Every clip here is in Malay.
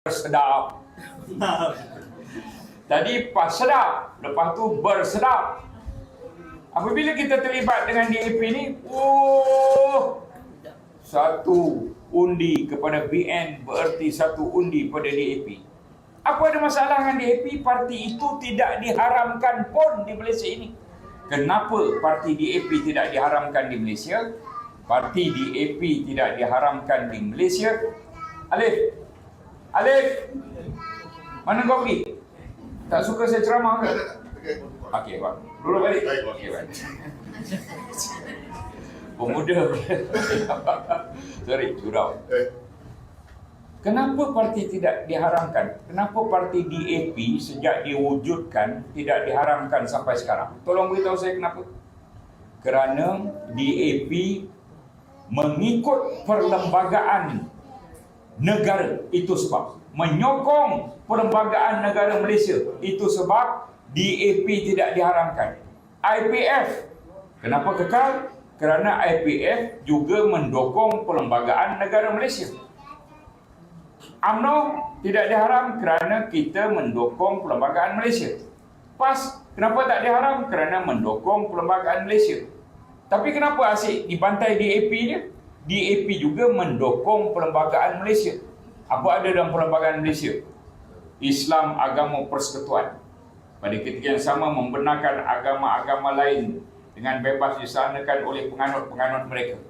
bersedap. Tadi pas sedap, lepas tu bersedap. Apabila kita terlibat dengan DAP ni, oh, satu undi kepada BN bererti satu undi pada DAP. Apa ada masalah dengan DAP? Parti itu tidak diharamkan pun di Malaysia ini. Kenapa parti DAP tidak diharamkan di Malaysia? Parti DAP tidak diharamkan di Malaysia. Alif. Alif. Mana kau pergi? Tak suka saya ceramah ke? Okey, Pak. Dulu balik. Okey, Pak. Pemuda. Sorry, curau. Kenapa parti tidak diharamkan? Kenapa parti DAP sejak diwujudkan tidak diharamkan sampai sekarang? Tolong beritahu saya kenapa? Kerana DAP mengikut perlembagaan negara. Itu sebab menyokong perlembagaan negara Malaysia. Itu sebab DAP tidak diharamkan. IPF kenapa kekal? Kerana IPF juga mendukung perlembagaan negara Malaysia. UMNO tidak diharam kerana kita mendukung perlembagaan Malaysia. PAS kenapa tak diharam? Kerana mendukung perlembagaan Malaysia. Tapi kenapa asyik dibantai DAP dia DAP juga mendukung perlembagaan Malaysia. Apa ada dalam perlembagaan Malaysia? Islam agama persekutuan. Pada ketika yang sama membenarkan agama-agama lain dengan bebas disanakan oleh penganut-penganut mereka.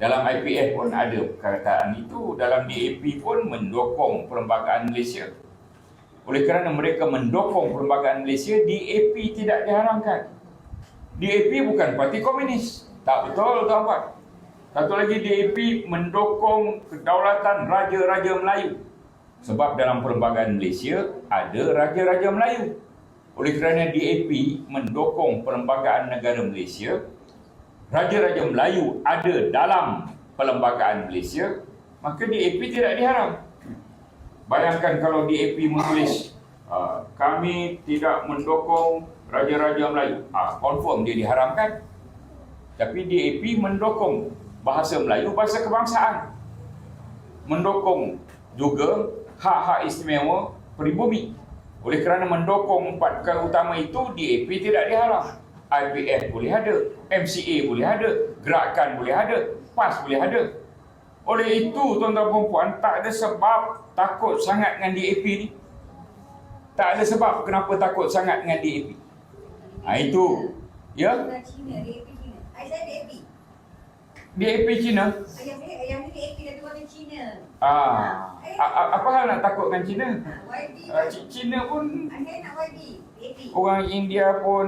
Dalam IPF pun ada perkataan itu, dalam DAP pun mendukung perlembagaan Malaysia. Oleh kerana mereka mendukung perlembagaan Malaysia, DAP tidak diharamkan. DAP bukan parti komunis. Tak betul, tuan-tuan. Satu lagi DAP mendukung kedaulatan Raja-Raja Melayu. Sebab dalam perlembagaan Malaysia ada Raja-Raja Melayu. Oleh kerana DAP mendukung perlembagaan negara Malaysia, Raja-Raja Melayu ada dalam perlembagaan Malaysia, maka DAP tidak diharam. Bayangkan kalau DAP menulis, uh, kami tidak mendukung Raja-Raja Melayu. Ah, confirm dia diharamkan. Tapi DAP mendukung bahasa Melayu, bahasa kebangsaan. Mendukung juga hak-hak istimewa peribumi. Oleh kerana mendukung empat perkara utama itu, DAP tidak diharam. IPF boleh ada, MCA boleh ada, gerakan boleh ada, PAS boleh ada. Oleh itu, tuan-tuan dan puan, tak ada sebab takut sangat dengan DAP ni. Tak ada sebab kenapa takut sangat dengan DAP. Ha, itu. Ya? DAP. DAP Cina. Ayah saya, ayah ni DAP dari orang Cina. Ah, a- a- apa hal nak takut dengan Cina? YB. Uh, Cina pun nak YB. DAP. orang India pun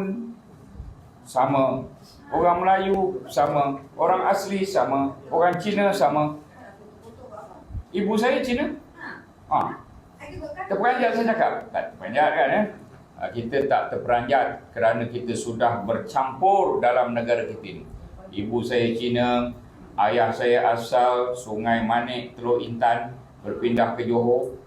sama. Orang Melayu sama, orang asli sama, orang Cina sama. Ibu saya Cina. Ha. Ah, terperanjat saya cakap. Tak terperanjat kan eh? Ah, Kita tak terperanjat kerana kita sudah bercampur dalam negara kita ini. Ibu saya Cina, ayah saya asal Sungai Manik, Teluk Intan, berpindah ke Johor.